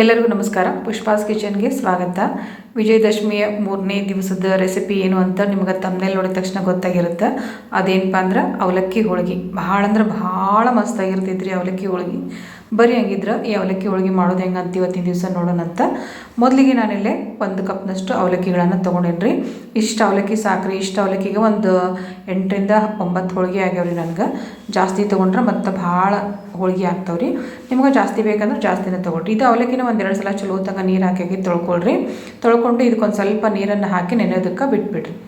ಎಲ್ಲರಿಗೂ ನಮಸ್ಕಾರ. ಪುಷ್ಪಾಸ್ ಕಿಚನ್ಗೆ ಸ್ವಾಗತ. ವಿಜಯದಶಮಿಯ ಮೂರನೇ ದಿವಸದ ರೆಸಿಪಿ ಏನು ಅಂತ ನಿಮಗೆ ತಮ್ಮನೇಲಿ ನೋಡಿದ ತಕ್ಷಣ ಗೊತ್ತಾಗಿರುತ್ತೆ. ಅದೇನಪ್ಪ ಅಂದ್ರೆ ಅವಲಕ್ಕಿ ಹೋಳಿಗೆ. ಭಾಳ ಅಂದ್ರೆ ಭಾಳ ಮಸ್ತಾಗಿರ್ತೈತ್ರಿ ಅವಲಕ್ಕಿ ಹೋಳಿಗೆ. ಬರೀ ಹಂಗಿದ್ರೆ ಈ ಅವಲಕ್ಕಿ ಹೋಳಿಗೆ ಮಾಡೋದು ಹೆಂಗೆ ಅಂತ ಇವತ್ತಿನ ದಿವಸ ನೋಡೋಣ ಅಂತ. ಮೊದಲಿಗೆ ನಾನಿಲ್ಲಿ ಒಂದು ಕಪ್ನಷ್ಟು ಅವಲಕ್ಕಿಗಳನ್ನು ತೊಗೊಂಡೇನಿ ಇಷ್ಟು ಅವಲಕ್ಕಿ ಸಾಕ್ರಿ, ಇಷ್ಟು ಅವಲಕ್ಕಿಗೆ ಒಂದು ಎಂಟರಿಂದ ಒಂಬತ್ತು ಹೋಳಿಗೆ ಆಗ್ಯಾವ್ರಿ ನನಗೆ. ಜಾಸ್ತಿ ತೊಗೊಂಡ್ರೆ ಮತ್ತು ಭಾಳ ಹೋಳಿಗೆ ಆಗ್ತಾವ್ರಿ. ನಿಮ್ಗೆ ಜಾಸ್ತಿ ಬೇಕಂದ್ರೆ ಜಾಸ್ತಿನೇ ತೊಗೊಳ್ರಿ. ಇದು ಅವಲಕ್ಕಿನ ಒಂದೆರಡು ಸಲ ಚಲೋ ತಂಗ ನೀರು ಹಾಕಿ ತೊಳ್ಕೊಳ್ರಿ. ತೊಳ್ಕೊಂಡು ಇದಕ್ಕೊಂದು ಸ್ವಲ್ಪ ನೀರನ್ನು ಹಾಕಿ ನೆನೆಯೋದಕ್ಕೆ ಬಿಟ್ಬಿಡ್ರಿ.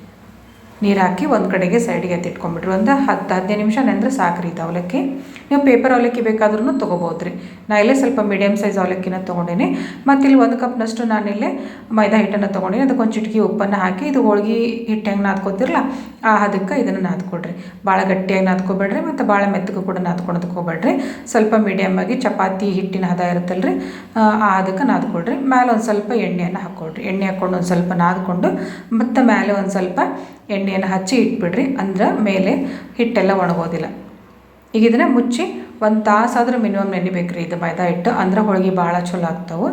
ನೀರು ಹಾಕಿ ಒಂದು ಕಡೆಗೆ ಸೈಡಿಗೆ ಎತ್ತಿಟ್ಕೊಂಡ್ಬಿಟ್ರಿ ಒಂದು ಹತ್ತು, ಹದಿನೈದು ನಿಮಿಷ ನೆಂದ್ರೆ ಸಾಕ್ರಿ ಇದು ಅವಲಕ್ಕಿ. ನೀವು ಪೇಪರ್ ಅವಲಕ್ಕಿ ಬೇಕಾದ್ರೂ ತೊಗೋಬೋದು ರೀ ನಾ ಇಲ್ಲೇ ಸ್ವಲ್ಪ ಮೀಡಿಯಮ್ ಸೈಜ್ ಅವಲಕ್ಕಿನ ತೊಗೊಂಡೇನೆ. ಮತ್ತು ಇಲ್ಲಿ ಒಂದು ಕಪ್ನಷ್ಟು ನಾನಿಲ್ಲೇ ಮೈದಾ ಹಿಟ್ಟನ್ನು ತೊಗೊಂಡಿನಿ. ಅದಕ್ಕೆ ಒಂದು ಚಿಟಕಿ ಉಪ್ಪನ್ನು ಹಾಕಿ, ಇದು ಹೋಳ್ಗೆ ಹಿಟ್ಟು ಹೆಂಗೆ ನಾದ್ಕೋತಿರಲ್ಲ ಅದಕ್ಕೆ ಇದನ್ನು ನಾದ್ಕೊಡ್ರಿ ಭಾಳ ಗಟ್ಟಿಯಾಗಿ ನಾದ್ಕೋಬೇಡ್ರಿ ಮತ್ತು ಭಾಳ ಮೆತ್ತಗೂ ಕೂಡ ನಾದ್ಕೊಳೋದಕ್ಕೆ ಸ್ವಲ್ಪ ಮೀಡಿಯಮ್ ಆಗಿ ಚಪಾತಿ ಹಿಟ್ಟಿನ ಹದ ಇರುತ್ತಲ್ಲ ರೀ ಆ ಅದಕ್ಕೆ ನಾದ್ಕೊಡ್ರಿ ಮೇಲೆ ಒಂದು ಸ್ವಲ್ಪ ಎಣ್ಣೆಯನ್ನು ಹಾಕ್ಕೊಳ್ರಿ ಎಣ್ಣೆ ಹಾಕ್ಕೊಂಡು ಒಂದು ಸ್ವಲ್ಪ ನಾದ್ಕೊಂಡು ಮತ್ತು ಮೇಲೆ ಒಂದು ಸ್ವಲ್ಪ ಎಣ್ಣೆಯನ್ನು ಹಚ್ಚಿ ಇಟ್ಬಿಡ್ರಿ. ಅಂದ್ರೆ ಮೇಲೆ ಹಿಟ್ಟೆಲ್ಲ ಒಣಗೋದಿಲ್ಲ. ಈಗ ಇದನ್ನು ಮುಚ್ಚಿ ಒಂದು ತಾಸಾದರೂ ಮಿನಿಮಮ್ ನೆನಿಬೇಕು ರೀ ಇದು ಮೈದಾ ಹಿಟ್ಟು. ಅಂದ್ರೆ ಹೋಳಿಗೆ ಭಾಳ ಚಲೋ ಆಗ್ತಾವೆ.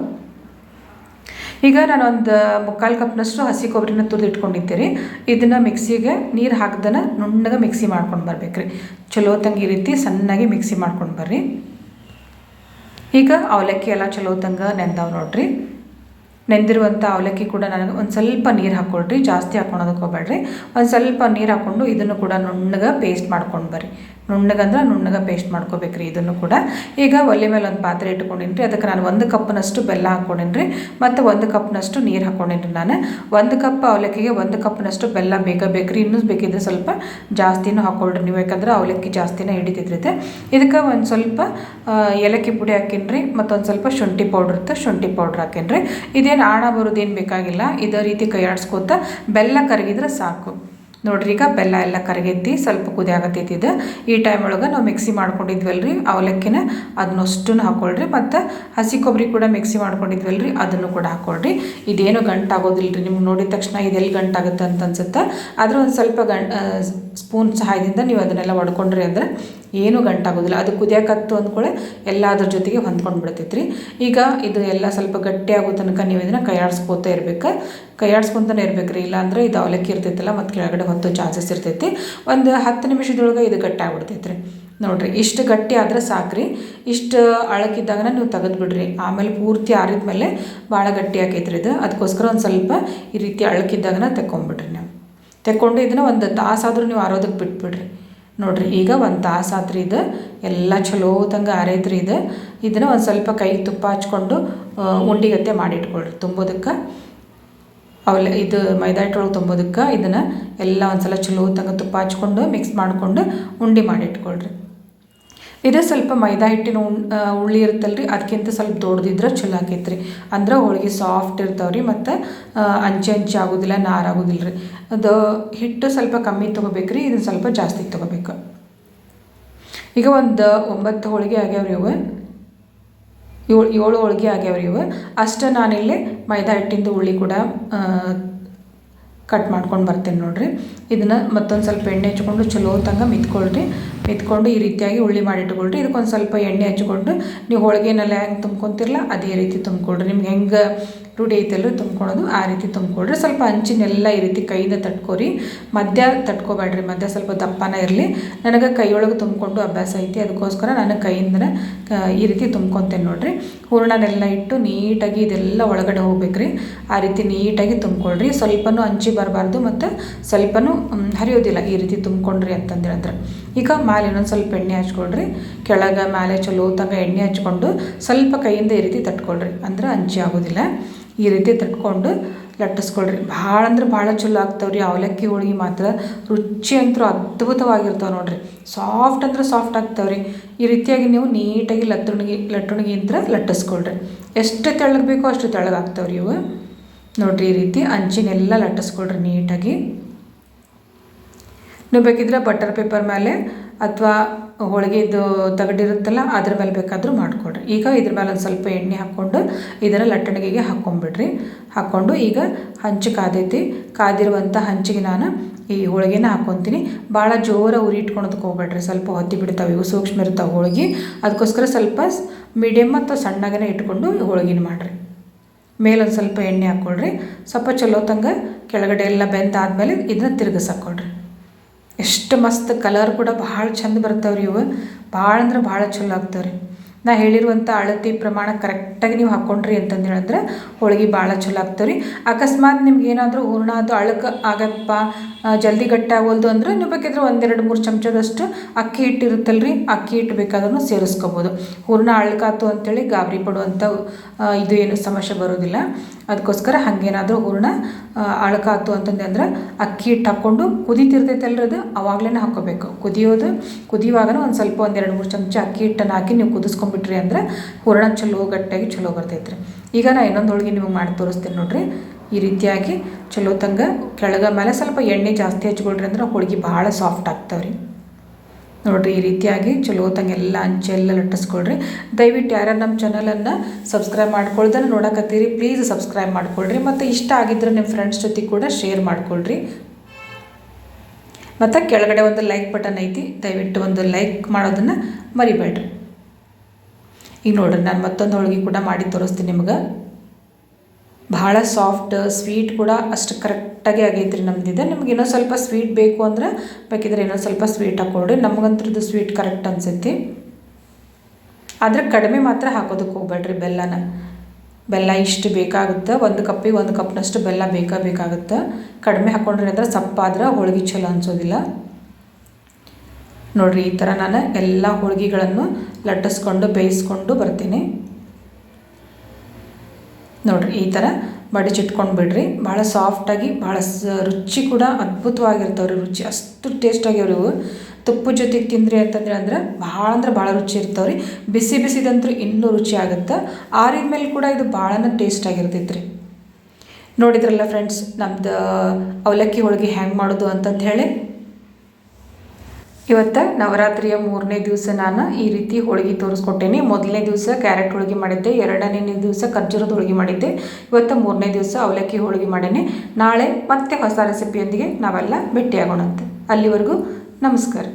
ಈಗ ನಾನು ಒಂದು ಮುಕ್ಕಾಲು ಕಪ್ನಷ್ಟು ಹಸಿ ಕೊಬ್ಬರಿನ ತುರಿದು ಇಟ್ಕೊಂಡಿದ್ದೀರಿ ಇದನ್ನು ಮಿಕ್ಸಿಗೆ ನೀರು ಹಾಕ್ದನ ನುಣ್ಣಗೆ ಮಿಕ್ಸಿ ಮಾಡ್ಕೊಂಡು ಬರ್ಬೇಕು ರೀ ಚಲೋ ತಂಗೆ ಈ ರೀತಿ ಸಣ್ಣಗೆ ಮಿಕ್ಸಿ ಮಾಡ್ಕೊಂಡು ಬರ್ರಿ. ಈಗ ಅವಲಕ್ಕಿ ಎಲ್ಲ ಚಲೋ ತಂಗ ನೆಂದವ್ ನೋಡ್ರಿ. ನೆಂದಿರುವಂಥ ಅವಲಕ್ಕಿ ಕೂಡ ನನಗೆ ಒಂದು ಸ್ವಲ್ಪ ನೀರು ಹಾಕ್ಕೊಳ್ರಿ ಜಾಸ್ತಿ ಹಾಕ್ಕೊಳೋದಕ್ಕೆ ಹೋಗ್ಬೇಡ್ರಿ. ಒಂದು ಸ್ವಲ್ಪ ನೀರು ಹಾಕ್ಕೊಂಡು ಇದನ್ನು ಕೂಡ ನುಣ್ಣಗೆ ಪೇಸ್ಟ್ ಮಾಡ್ಕೊಂಡು ಬರ್ರಿ. ನುಣ್ಣಗಂದ್ರೆ ನುಣ್ಣಗೆ ಪೇಸ್ಟ್ ಮಾಡ್ಕೋಬೇಕ್ರಿ ಇದನ್ನು ಕೂಡ. ಈಗ ಒಲೆ ಮೇಲೆ ಒಂದು ಪಾತ್ರೆ ಇಟ್ಕೊಂಡಿನಿ ರೀ ಅದಕ್ಕೆ ನಾನು ಒಂದು ಕಪ್ನಷ್ಟು ಬೆಲ್ಲ ಹಾಕ್ಕೊಂಡಿನಿ ರೀ ಮತ್ತು ಒಂದು ಕಪ್ನಷ್ಟು ನೀರು ಹಾಕ್ಕೊಂಡಿನಿ ರೀ ನಾನು. ಒಂದು ಕಪ್ ಅವಲಕ್ಕಿಗೆ ಒಂದು ಕಪ್ನಷ್ಟು ಬೆಲ್ಲ ಬೇಕೇ ಬೇಕ್ರಿ. ಇನ್ನೂ ಬೇಕಿದ್ರೆ ಸ್ವಲ್ಪ ಜಾಸ್ತಿನೂ ಹಾಕ್ಕೊಳ್ರಿ ನೀವು. ಯಾಕಂದ್ರೆ ಅವಲಕ್ಕಿ ಜಾಸ್ತಿನೇ ಹಿಡಿತಿದ್ರೈತೆ. ಇದಕ್ಕೆ ಒಂದು ಸ್ವಲ್ಪ ಏಲಕ್ಕಿ ಪುಡಿ ಹಾಕಿನ್ರಿ. ರೀ ಮತ್ತೊಂದು ಸ್ವಲ್ಪ ಶುಂಠಿ ಪೌಡ್ರ್ ಇರುತ್ತೆ ಶುಂಠಿ ಪೌಡ್ರ್ ಹಾಕಿನ್ರಿ. ರೀ ಇದೇನು ಆಣ ಬರೋದೇನು ಬೇಕಾಗಿಲ್ಲ. ಇದೇ ರೀತಿ ಕೈ ಆಡಿಸ್ಕೋತ ಬೆಲ್ಲ ಕರಗಿದ್ರೆ ಸಾಕು. ನೋಡ್ರಿ, ಈಗ ಬೆಲ್ಲ ಎಲ್ಲ ಕರಗೈತಿ ಸ್ವಲ್ಪ ಕುದಿ ಇದು. ಈ ಟೈಮ್ ಒಳಗೆ ನಾವು ಮಿಕ್ಸಿ ಮಾಡ್ಕೊಂಡಿದ್ವಲ್ರಿ, ಅವಲಕ್ಕಿನ ಅದನ್ನಷ್ಟನ್ನು ಹಾಕ್ಕೊಳ್ರಿ ಮತ್ತು ಹಸಿ ಕೊಬ್ಬರಿ ಕೂಡ ಮಿಕ್ಸಿ ಮಾಡ್ಕೊಂಡಿದ್ವಲ್ರಿ, ಅದನ್ನು ಕೂಡ ಹಾಕ್ಕೊಳ್ರಿ ಇದೇನು ಗಂಟಾಗೋದಿಲ್ಲ ರೀ ನಿಮ್ಗೆ ನೋಡಿದ ತಕ್ಷಣ ಇದೆಲ್ಲಿ ಗಂಟಾಗುತ್ತೆ ಅಂತ ಅನ್ಸುತ್ತೆ? ಆದರೂ ಒಂದು ಸ್ವಲ್ಪ ಗಂಟ ಸ್ಪೂನ್ ಸಹಾಯದಿಂದ ನೀವು ಅದನ್ನೆಲ್ಲ ಒಡ್ಕೊಂಡ್ರಿ ಅಂದ್ರೆ ಏನೂ ಗಂಟಾಗೋದಿಲ್ಲ ಅದು ಕುದಿಯಾಕತ್ತು ಅಂದ್ಕೊಳ್ಳೆ ಎಲ್ಲ ಅದ್ರ ಜೊತೆಗೆ ಹೊಂದ್ಕೊಂಡು ಬಿಡ್ತೈತ್ರಿ ಈಗ ಇದು ಎಲ್ಲ ಸ್ವಲ್ಪ ಗಟ್ಟಿ ಆಗೋ ತನಕ ನೀವು ಇದನ್ನು ಕೈಯಾಡಿಸ್ಕೋತಾ ಇರ್ಬೇಕು. ಇರಬೇಕು ರೀ ಇಲ್ಲಾಂದ್ರೆ ಇದು ಅವಲಕ್ಕಿ ಇರ್ತೈತಲ್ಲ, ಮತ್ತು ಕೆಳಗಡೆ ಹೊತ್ತು ಚಾನ್ಸಸ್ ಇರ್ತೈತಿ. ಒಂದು ಹತ್ತು ನಿಮಿಷದೊಳಗೆ ಇದು ಗಟ್ಟಿ ಆಗ್ಬಿಡ್ತೈತೆ ರೀ ನೋಡಿರಿ, ಇಷ್ಟು ಗಟ್ಟಿ ಆದರೆ ಸಾಕ್ರಿ. ಇಷ್ಟು ಅಳಕಿದ್ದಾಗ ನೀವು ತೆಗೆದು ಬಿಡ್ರಿ ಆಮೇಲೆ ಪೂರ್ತಿ ಆರಿದ ಮೇಲೆ ಭಾಳ ಗಟ್ಟಿ ಆಕೈತ್ರಿ ಇದು. ಅದಕ್ಕೋಸ್ಕರ ಒಂದು ಸ್ವಲ್ಪ ಈ ರೀತಿ ಅಳಕಿದ್ದಾಗನ ತೆಕ್ಕೊಂಬಿಡ್ರಿ ನೀವು. ತೆಕ್ಕೊಂಡು ಇದನ್ನು ಒಂದು ತಾಸಾದರೂ ನೀವು ಆರೋದಕ್ಕೆ ಬಿಟ್ಬಿಡ್ರಿ. ನೋಡಿರಿ, ಈಗ ಒಂದು ತಾಸು ಆತ್ರಿ ಇದು. ಎಲ್ಲ ಚಲೋ ತಂಗ ಆರೈತ್ರಿ ಇದು. ಇದನ್ನು ಒಂದು ಸ್ವಲ್ಪ ಕೈ ತುಪ್ಪ ಹಚ್ಕೊಂಡು ಉಂಡಿಗತ್ತೆ ಮಾಡಿಟ್ಕೊಳ್ರಿ ತುಂಬೋದಕ್ಕೆ. ಅವಲ್ಲ ಇದು ಮೈದಾ ಹಿಟ್ಟೊಳಗೆ ತುಂಬೋದಕ್ಕೆ. ಇದನ್ನು ಎಲ್ಲ ಒಂದು ಸಲ ಚಲೋ ತಂಗ ತುಪ್ಪ ಹಚ್ಕೊಂಡು ಮಿಕ್ಸ್ ಮಾಡಿಕೊಂಡು ಉಂಡೆ ಮಾಡಿಟ್ಕೊಳ್ರಿ. ಇದು ಸ್ವಲ್ಪ ಮೈದಾ ಹಿಟ್ಟಿನ ಉಳ್ಳಿ ಇರುತ್ತಲ್ಲ ರೀ ಅದಕ್ಕಿಂತ ಸ್ವಲ್ಪ ದೊಡ್ಡದಿದ್ರೆ ಚಲೋ ಆಕೈತೆ ರೀ ಅಂದ್ರೆ ಹೋಳಿಗೆ ಸಾಫ್ಟ್ ಇರ್ತಾವೆ ರೀ ಮತ್ತು ಅಂಚೆ ಅಂಚೆ ಆಗೋದಿಲ್ಲ ನಾರಾಗೋದಿಲ್ಲ ರೀ ಅದು ಹಿಟ್ಟು ಸ್ವಲ್ಪ ಕಮ್ಮಿ ತೊಗೋಬೇಕು ರೀ ಇದನ್ನು ಸ್ವಲ್ಪ ಜಾಸ್ತಿ ತೊಗೋಬೇಕು. ಈಗ ಒಂದು ಒಂಬತ್ತು ಹೋಳಿಗೆ ರೀ ಇವು ಏಳು ಏಳು ಹೋಳಿಗೆ ರೀ ಇವು. ಅಷ್ಟು ನಾನಿಲ್ಲಿ ಮೈದಾ ಹಿಟ್ಟಿಂದು ಉಳ್ಳಿ ಕೂಡ ಕಟ್ ಮಾಡ್ಕೊಂಡು ಬರ್ತೀನಿ ನೋಡಿರಿ. ಇದನ್ನು ಮತ್ತೊಂದು ಸ್ವಲ್ಪ ಎಣ್ಣೆ ಹಚ್ಕೊಂಡು ಚಲೋ ತಂಗ ಮಿತ್ಕೊಳ್ರಿ. ಮಿತ್ಕೊಂಡು ಈ ರೀತಿಯಾಗಿ ಉಳ್ಳಿ ಮಾಡಿಟ್ಕೊಳ್ರಿ ಇದಕ್ಕೊಂದು ಸ್ವಲ್ಪ ಎಣ್ಣೆ ಹಚ್ಕೊಂಡು ನೀವು ಹೋಳಿಗೆನೆಲ್ಲ ಹೆಂಗೆ ತುಂಬ್ಕೊತಿರಲ್ಲ ಅದೇ ರೀತಿ ತುಂಬ್ಕೊಳ್ರಿ. ನಿಮ್ಗೆ ಹೆಂಗೆ ರೂಢಿ ಐತಲ್ರಿ ತುಂಬ್ಕೊಳೋದು ಆ ರೀತಿ ತುಂಬ್ಕೊಳ್ರಿ. ಸ್ವಲ್ಪ ಹಂಚಿನೆಲ್ಲ ಈ ರೀತಿ ಕೈಯಿಂದ ತಟ್ಕೊರಿ. ಮಧ್ಯ ತಟ್ಕೊಬೇಡ್ರಿ. ಮಧ್ಯ ಸ್ವಲ್ಪ ದಪ್ಪನ ಇರಲಿ. ನನಗೆ ಕೈಯೊಳಗೆ ತುಂಬಿಕೊಂಡು ಅಭ್ಯಾಸ ಐತಿ. ಅದಕ್ಕೋಸ್ಕರ ನಾನು ಕೈಯಿಂದನೇ ಈ ರೀತಿ ತುಂಬ್ಕೊತೇನೆ ನೋಡಿರಿ. ಹೂರ್ಣನೆಲ್ಲ ಇಟ್ಟು ನೀಟಾಗಿ ಇದೆಲ್ಲ ಒಳಗಡೆ ಹೋಗ್ಬೇಕ್ರಿ. ಆ ರೀತಿ ನೀಟಾಗಿ ತುಂಬ್ಕೊಳ್ರಿ. ಸ್ವಲ್ಪನೂ ಹಂಚಿ ಬರಬಾರ್ದು ಮತ್ತು ಸ್ವಲ್ಪನೂ ಹರಿಯೋದಿಲ್ಲ ಈ ರೀತಿ ತುಂಬ್ಕೊಂಡ್ರಿ ಅಂತಂದೇಳಿದ್ರೆ ಈಗ ಮೇಲೆ ಇನ್ನೊಂದು ಸ್ವಲ್ಪ ಎಣ್ಣೆ ಹಚ್ಕೊಳ್ರಿ ಕೆಳಗೆ ಮೇಲೆ ಚಲೋ ತಂಗ ಎಣ್ಣೆ ಹಚ್ಕೊಂಡು ಸ್ವಲ್ಪ ಕೈಯಿಂದ ಈ ರೀತಿ ತಟ್ಕೊಳ್ರಿ. ಅಂದ್ರೆ ಅಂಚಿ ಆಗೋದಿಲ್ಲ. ಈ ರೀತಿ ತಟ್ಕೊಂಡು ಲಟ್ಟಿಸ್ಕೊಳ್ರಿ. ಭಾಳ ಅಂದ್ರೆ ಭಾಳ ಚಲೋ ಆಗ್ತಾವೆ ರೀ ಅವಲಕ್ಕಿ, ಹೋಳಿಗೆ ಮಾತ್ರ ರುಚಿ ಅಂತೂ ಅದ್ಭುತವಾಗಿರ್ತಾವೆ ನೋಡ್ರಿ. ಸಾಫ್ಟ್ ಅಂದ್ರೆ ಸಾಫ್ಟ್ ಆಗ್ತಾವೆ ರೀ ಈ ರೀತಿಯಾಗಿ ನೀವು ನೀಟಾಗಿ ಲತ್ತುಣಿಗೆ ಲಟ್ಟುಣಿಗೆ ಅಂತ ಲಟ್ಟಿಸ್ಕೊಳ್ರಿ. ಎಷ್ಟು ತೆಳ್ಳಗೆ ಬೇಕೋ ಅಷ್ಟು ತೆಳ್ಳಗೆ ಆಗ್ತಾವೆ ರೀ ಇವು. ನೋಡ್ರಿ, ಈ ರೀತಿ ಅಂಚಿನೆಲ್ಲ ಲಟ್ಟಿಸ್ಕೊಳ್ರಿ ನೀಟಾಗಿ. ನೀವು ಬೇಕಿದ್ರೆ ಬಟರ್ ಪೇಪರ್ ಮೇಲೆ ಅಥವಾ ಹೋಳಿಗೆದು ತಗಡಿರುತ್ತಲ್ಲ ಅದ್ರ ಮೇಲೆ ಬೇಕಾದರೂ ಮಾಡಿಕೊಡ್ರಿ. ಈಗ ಇದ್ರ ಮೇಲೆ ಒಂದು ಸ್ವಲ್ಪ ಎಣ್ಣೆ ಹಾಕ್ಕೊಂಡು ಇದರ ಲಟ್ಟಣಿಗೆಗೆ ಹಾಕ್ಕೊಂಬಿಡ್ರಿ ಹಾಕ್ಕೊಂಡು ಈಗ ಹಂಚು ಕಾದೈತಿ. ಕಾದಿರುವಂಥ ಹಂಚಿಗೆ ನಾನು ಈ ಹೋಳಿಗೆನ ಹಾಕ್ಕೊತೀನಿ ಭಾಳ ಜೋರ ಉರಿ ಇಟ್ಕೊಳೋದಕ್ಕೆ ಹೋಗ್ಬೇಡ್ರಿ. ಸ್ವಲ್ಪ ಹೊತ್ತಿ ಬಿಡ್ತಾವೆ. ಇವು ಸೂಕ್ಷ್ಮ ಇರ್ತಾವೆ ಹೋಳಿಗೆ. ಅದಕ್ಕೋಸ್ಕರ ಸ್ವಲ್ಪ ಮೀಡಿಯಮ್ ಮತ್ತು ಸಣ್ಣಗನೇ ಇಟ್ಕೊಂಡು ಹೋಳಿಗೆನ ಮಾಡಿರಿ. ಮೇಲೊಂದು ಸ್ವಲ್ಪ ಎಣ್ಣೆ ಹಾಕ್ಕೊಳ್ರಿ ಸ್ವಲ್ಪ ಚಲೋ ತಂಗ ಕೆಳಗಡೆ ಎಲ್ಲ ಬೆಂದಾದ್ಮೇಲೆ ಇದನ್ನ ತಿರುಗಿಸಾಕೊಳ್ರಿ. ಎಷ್ಟು ಮಸ್ತ್ ಕಲರ್ ಕೂಡ ಭಾಳ ಚಂದ ಬರ್ತಾವ್ರಿ ಇವು. ಭಾಳ ಅಂದ್ರೆ ಭಾಳ ಚಲೋ ಆಗ್ತಾವ್ರಿ. ನಾ ಹೇಳಿರುವಂಥ ಅಳತಿ ಪ್ರಮಾಣ ಕರೆಕ್ಟಾಗಿ ನೀವು ಹಾಕ್ಕೊಂಡ್ರಿ ಅಂತಂದು ಹೇಳಿದ್ರೆ ಹೋಳಿಗೆ ಭಾಳ ಚಲೋ ಆಗ್ತಾವ್ರಿ. ಅಕಸ್ಮಾತ್ ನಿಮ್ಗೆ ಏನಾದರೂ ಹೂರ್ಣ ಅದು ಅಳಕ ಆಗಪ್ಪ ಜಲ್ದಿ ಗಟ್ಟಿ ಆಗೋಲ್ದು ಅಂದ್ರೆ ನೀವು ಬೇಕಿದ್ರೆ ಒಂದೆರಡು ಮೂರು ಚಮಚದಷ್ಟು ಅಕ್ಕಿ ಹಿಟ್ಟಿರುತ್ತಲ್ಲ ರೀ ಅಕ್ಕಿ ಹಿಟ್ಟು ಬೇಕಾದ್ರೂ ಸೇರಿಸ್ಕೋಬೋದು. ಹೂರ್ಣ ಅಳ್ಕಾತು ಅಂತೇಳಿ ಗಾಬರಿ ಪಡುವಂಥ ಇದು ಏನು ಸಮಸ್ಯೆ ಬರೋದಿಲ್ಲ. ಅದಕ್ಕೋಸ್ಕರ ಹಾಗೇನಾದರೂ ಹೂರ್ಣ ಅಳಕಾತು ಅಳ್ಕಾತು ಅಂತಂದೆ ಅಂದ್ರೆ ಅಕ್ಕಿ ಹಿಟ್ಟು ಹಾಕ್ಕೊಂಡು ಕುದೀತಿರ್ತೈತಲ್ರಿ ಅದು ಅವಾಗಲೇ ಹಾಕ್ಕೋಬೇಕು. ಕುದಿಯೋದು ಕುದಿಯುವಾಗ ಒಂದು ಸ್ವಲ್ಪ ಒಂದೆರಡು ಮೂರು ಚಮಚ ಅಕ್ಕಿ ಹಿಟ್ಟನ್ನು ಹಾಕಿ ನೀವು ಕುದಿಸ್ಕೊಂಡ್ಬಿಟ್ರಿ ಅಂದ್ರೆ ಹೂರ್ಣ ಚಲೋ ಗಟ್ಟಿಯಾಗಿ ಚಲೋ ರೀ ಈಗ ನಾ ಇನ್ನೊಂದು ಹೋಳಿಗೆ ನಿಮಗೆ ಮಾಡಿ ತೋರಿಸ್ತೀನಿ ನೋಡ್ರಿ. ಈ ರೀತಿಯಾಗಿ ಚಲೋ ತಂಗ ಕೆಳಗೆ ಮೇಲೆ ಸ್ವಲ್ಪ ಎಣ್ಣೆ ಜಾಸ್ತಿ ಹಚ್ಕೊಳ್ರಿ ಅಂದ್ರೆ ಹೋಳಿಗೆ ಭಾಳ ಸಾಫ್ಟ್ ಆಗ್ತಾವ್ರಿ. ನೋಡಿರಿ ಈ ರೀತಿಯಾಗಿ ಚಲೋ ತಂಗ ಎಲ್ಲ ಅಂಚೆಲ್ಲ ಲಟ್ಟಿಸ್ಕೊಳ್ರಿ. ದಯವಿಟ್ಟು ಯಾರ್ಯಾರು ನಮ್ಮ ಚಾನಲನ್ನು ಸಬ್ಸ್ಕ್ರೈಬ್ ಮಾಡ್ಕೊಳ್ದನ್ನು ನೋಡಕತ್ತೀರಿ ಪ್ಲೀಸ್ ಸಬ್ಸ್ಕ್ರೈಬ್ ಮಾಡ್ಕೊಳ್ರಿ. ಮತ್ತು ಇಷ್ಟ ಆಗಿದ್ರೆ ನಿಮ್ಮ ಫ್ರೆಂಡ್ಸ್ ಜೊತೆ ಕೂಡ ಶೇರ್ ಮಾಡ್ಕೊಳ್ರಿ. ಮತ್ತು ಕೆಳಗಡೆ ಒಂದು ಲೈಕ್ ಬಟನ್ ಐತಿ, ದಯವಿಟ್ಟು ಒಂದು ಲೈಕ್ ಮಾಡೋದನ್ನು ಮರಿಬೇಡ್ರಿ. ಈಗ ನೋಡ್ರಿ, ನಾನು ಮತ್ತೊಂದು ಹೋಳಿಗೆ ಕೂಡ ಮಾಡಿ ತೋರಿಸ್ತೀನಿ ನಿಮ್ಗೆ. ಭಾಳ ಸಾಫ್ಟ್ ಸ್ವೀಟ್ ಕೂಡ ಅಷ್ಟು ಕರೆಕ್ಟಾಗಿ ಆಗೈತ್ರಿ ನಮ್ದಿದೆ ನಿಮ್ಗೆ ಇನ್ನೊಂದು ಸ್ವಲ್ಪ ಸ್ವೀಟ್ ಬೇಕು ಅಂದ್ರೆ ಬೇಕಿದ್ರೆ ಇನ್ನೊಂದು ಸ್ವಲ್ಪ ಸ್ವೀಟ್ ಹಾಕ್ಕೊಳ್ರಿ ನಮಗಂತ್ರದ್ದು ಸ್ವೀಟ್ ಕರೆಕ್ಟ್ ಅನ್ಸೈತಿ. ಆದರೆ ಕಡಿಮೆ ಮಾತ್ರ ಹಾಕೋದಕ್ಕೆ ಹೋಗ್ಬೇಡ್ರಿ ಬೆಲ್ಲನ. ಬೆಲ್ಲ ಇಷ್ಟು ಬೇಕಾಗುತ್ತೆ. ಒಂದು ಕಪ್ಪಿಗೆ ಒಂದು ಕಪ್ನಷ್ಟು ಬೆಲ್ಲ ಬೇಕಾ ಬೇಕಾಗುತ್ತೆ. ಕಡಿಮೆ ಹಾಕ್ಕೊಂಡ್ರಿ ಅಂದ್ರೆ ಸಪ್ಪಾದ್ರೆ ಹೋಳಿಗೆ ಚಲೋ ಅನ್ಸೋದಿಲ್ಲ. ನೋಡಿರಿ ಈ ಥರ ನಾನು ಎಲ್ಲ ಹೋಳಿಗೆಗಳನ್ನು ಲಟ್ಟಿಸ್ಕೊಂಡು ಬೇಯಿಸ್ಕೊಂಡು ಬರ್ತೀನಿ. ನೋಡ್ರಿ, ಈ ಥರ ಬಡಿಚಿಟ್ಕೊಂಡು ಬಿಡ್ರಿ. ಭಾಳ ಸಾಫ್ಟಾಗಿ ಭಾಳ ಸ, ರುಚಿ ಕೂಡ ಅದ್ಭುತವಾಗಿರ್ತಾವೆ ರೀ ರುಚಿ. ಅಷ್ಟು ಟೇಸ್ಟ್ ಆಗ್ಯಾವ್ರಿ ಇವು ತುಪ್ಪ ಜೊತೆಗೆ ತಿಂದ್ರಿ ಅಂತಂದ್ರೆ ಅಂದ್ರೆ ಭಾಳ ಅಂದ್ರೆ ಭಾಳ ರುಚಿ ಇರ್ತಾವೆ ರೀ ಬಿಸಿ ಬಿಸಿದಂತೂ ಇನ್ನೂ ರುಚಿ ಆಗುತ್ತೆ. ಆರಿದ ಮೇಲೆ ಕೂಡ ಇದು ಭಾಳನ ಟೇಸ್ಟ್ ಆಗಿರ್ತೈತೆ ರೀ ನೋಡಿದ್ರಲ್ಲ ಫ್ರೆಂಡ್ಸ್ ನಮ್ದು ಅವಲಕ್ಕಿ ಹೋಳಿಗೆ ಹೆಂಗೆ ಮಾಡೋದು ಅಂತಂದು ಹೇಳಿ. ಇವತ್ತು ನವರಾತ್ರಿಯ ಮೂರನೇ ದಿವಸ ನಾನು ಈ ರೀತಿ ಹೋಳಿಗೆ ತೋರಿಸ್ಕೊಟ್ಟೇನೆ. ಮೊದಲನೇ ದಿವಸ ಕ್ಯಾರೆಟ್ ಹೋಳಿಗೆ ಮಾಡಿದ್ದೆ ಎರಡನೇ ದಿವಸ ಖರ್ಜೂರದ ಹೋಳಿಗೆ ಮಾಡಿದ್ದೆ, ಇವತ್ತು ಮೂರನೇ ದಿವಸ ಅವಲಕ್ಕಿ ಹೋಳಿಗೆ ಮಾಡೇನೆ. ನಾಳೆ ಮತ್ತೆ ಹೊಸ ರೆಸಿಪಿಯೊಂದಿಗೆ ನಾವೆಲ್ಲ ಭೇಟಿಯಾಗೋಣಂತೆ. ಅಲ್ಲಿವರೆಗೂ ನಮಸ್ಕಾರ.